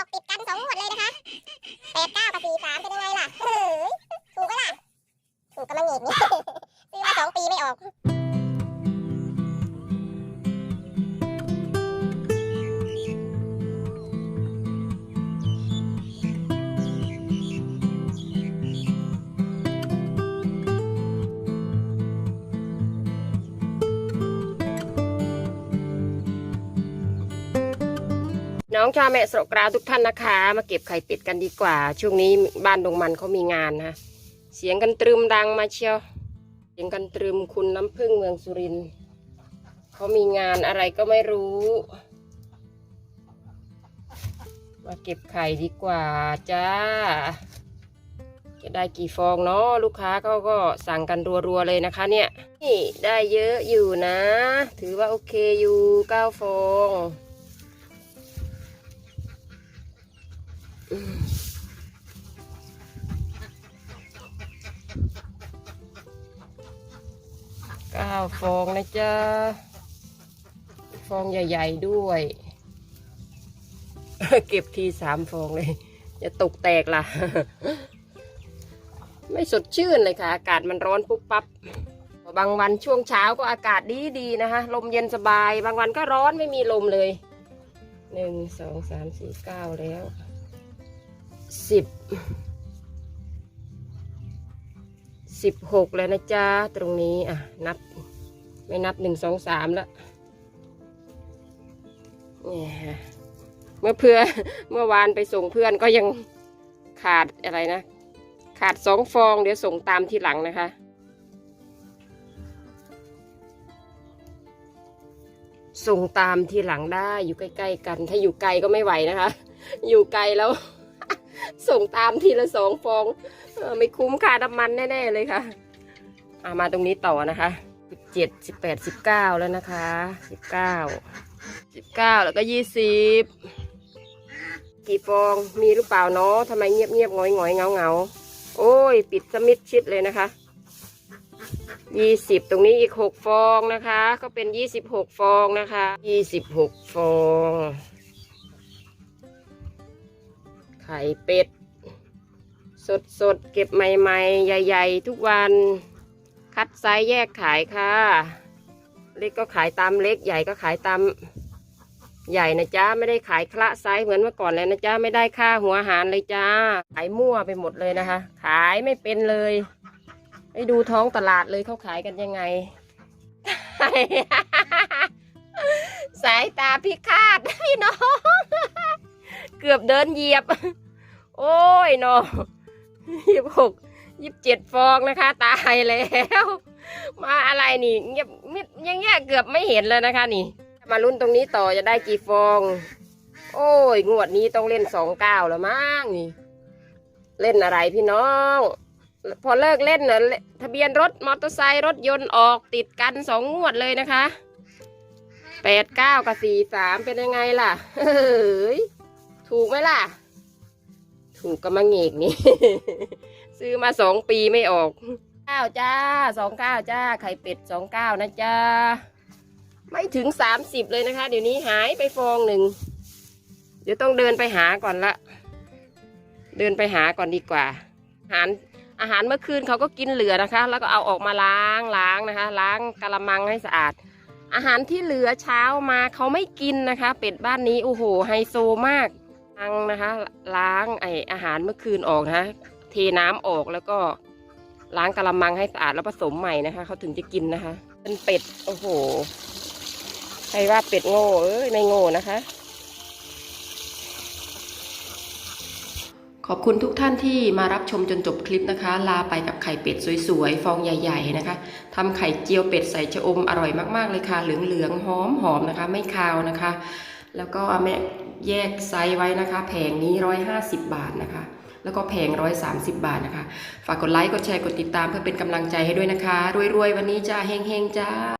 อกติดกันสองงวดเลยนะคะแปดเก้ากับสี่สามเป็นยังไงล่ะเฮ้ยถูกก็ล่ะ ถูกกำลังหงีบนี่ น้องชาวแม่สระกราวทุกท่านนะคะ มาเก็บไข่เป็ดกันดีกว่า ช่วงนี้บ้านดงมันเขามีงานนะเสียงกันตรึมดังมาเชียว เสียงกันตรึมคุณน้ำพึ่งเมืองสุรินเขามีงานอะไรก็ไม่รู้ มาเก็บไข่ดีกว่าจ้า จะได้กี่ฟองเนาะลูกค้าเขาก็สั่งกันรัวๆเลยนะคะเนี่ยนี่ได้เยอะอยู่นะ ถือว่าโอเคอยู่เก้าฟอง เก้าฟองนะจ๊ะ ฟองใหญ่ๆด้วย เก็บทีสามฟองเลย จะตกแตกล่ะ ไม่สดชื่นเลยค่ะ อากาศมันร้อนปุ๊บปั๊บบางวันช่วงเช้าก็อากาศดีดีนะคะ ลมเย็นสบาย บางวันก็ร้อนไม่มีลมเลยหนึ่งสองสามสี่เก้าแล้ว สิบสิบหกแล้วนะจ๊ะ ตรงนี้อะ นับ ไม่นับหนึ่งสองสามแล้วเนี่ยเมื่อเพื่อเมื่อวานไปส่งเพื่อนก็ยังขาดอะไรนะ ขาดสองฟอง เดี๋ยวส่งตามทีหลังนะคะ ส่งตามทีหลังได้อยู่ใกล้ ๆ กัน ถ้าอยู่ไกลก็ไม่ไหวนะคะ อยู่ไกลแล้ว ส่งตามทีละสองฟองอไม่คุ้มค่าน้ำมันแน่ๆเลยค่ะอามาตรงนี้ต่อนะคะสิบเจ็ดสิบแปดสิบเก้าแล้วนะคะสิบเก้าสิบเก้าแล้วก็ยี่สิบกี่ฟองมีหรือเปล่าเนาะทำไมเงียบเงียบงอยงอยเงาเงาโอ้ย ปิดสมิดชิดเลยนะคะยี่สิบตรงนี้อีกหกฟองนะคะ ก็เป็นยี่สิบหกฟองนะคะยี่สิบหกฟอง ไข่เป็ด สดสดๆเก็บใหม่ๆ ใหญ่ ๆ ทุกวัน คัดไซส์แยกขายค่ะ เล็กก็ขายตามเล็ก ใหญ่ก็ขายตามใหญ่นะจ๊ะไม่ได้ขายคละไซส์เหมือนเมื่อก่อนเลยนะจ๊ะไม่ได้ค่าหัวอาหารเลยจ้า ขายมั่วไปหมดเลยนะคะ ขายไม่เป็นเลยไปดูท้องตลาดเลยเขาขายกันยังไง สายตาพิฆาตพี่น้อง เกือบเดินเหยียบ โอ้ยเนาะยี่หกยี่เจ็ดฟองนะคะ ตายแล้ว มาอะไรนี่เงียบมิดยังเงี้ยเกือบไม่เห็นเลยนะคะนี่ มาลุ้นตรงนี้ต่อจะได้กี่ฟอง โอ้ย งวดนี้ต้องเล่นสองเก้าแล้วมั้งนี่ เล่นอะไรพี่น้อง พอเลิกเล่นน่ะทะเบียนรถมอเตอร์ไซค์รถยนต์ออกติดกันสองงวดเลยนะคะแปดเก้ากับสี่สามเป็นยังไงล่ะ เฮ้ย ถูกไหมล่ะ ถูกก็มาเงกนี่ ซื้อมาสองปีไม่ออกเก้าจ้าสองเก้าจ้า ไข่เป็ดสองเก้านะจ้า ไม่ถึงสามสิบเลยนะคะ เดี๋ยวนี้หายไปฟองหนึ่ง เดี๋ยวต้องเดินไปหาก่อนละ เดินไปหาก่อนดีกว่า อาหารอาหารเมื่อคืนเขาก็กินเหลือนะคะ แล้วก็เอาออกมาล้างล้างนะคะ ล้างกะละมังให้สะอาด อาหารที่เหลือเช้ามาเขาไม่กินนะคะ เป็ดบ้านนี้โอ้โหไฮโซมาก ล้างนะคะล้างไออาหารเมื่อคืนออกนะคะเทน้ำออกแล้วก็ล้างกะละมังให้สะอาดแล้วผสมใหม่นะคะเขาถึงจะกินนะคะ เป็นเป็ดโอ้โหใครว่าเป็ดโง่เอ้ยไม่โง่นะคะ ขอบคุณทุกท่านที่มารับชมจนจบคลิปนะคะ ลาไปกับไข่เป็ดสวยๆ ฟองใหญ่ ๆ นะคะทำไข่เจียวเป็ดใส่ชะอมอร่อยมากๆเลยค่ะ เหลืองๆหอมๆนะคะ ไม่คาวนะคะ แล้วก็แม่ แยกไซส์ไว้นะคะ แผงนี้ 150 บาทนะคะ แล้วก็แผง 130 บาทนะคะ ฝากกดไลค์ กดแชร์ กดติดตามเพื่อเป็นกำลังใจให้ด้วยนะคะ รวยๆ วันนี้จ้าเฮงๆ จ้า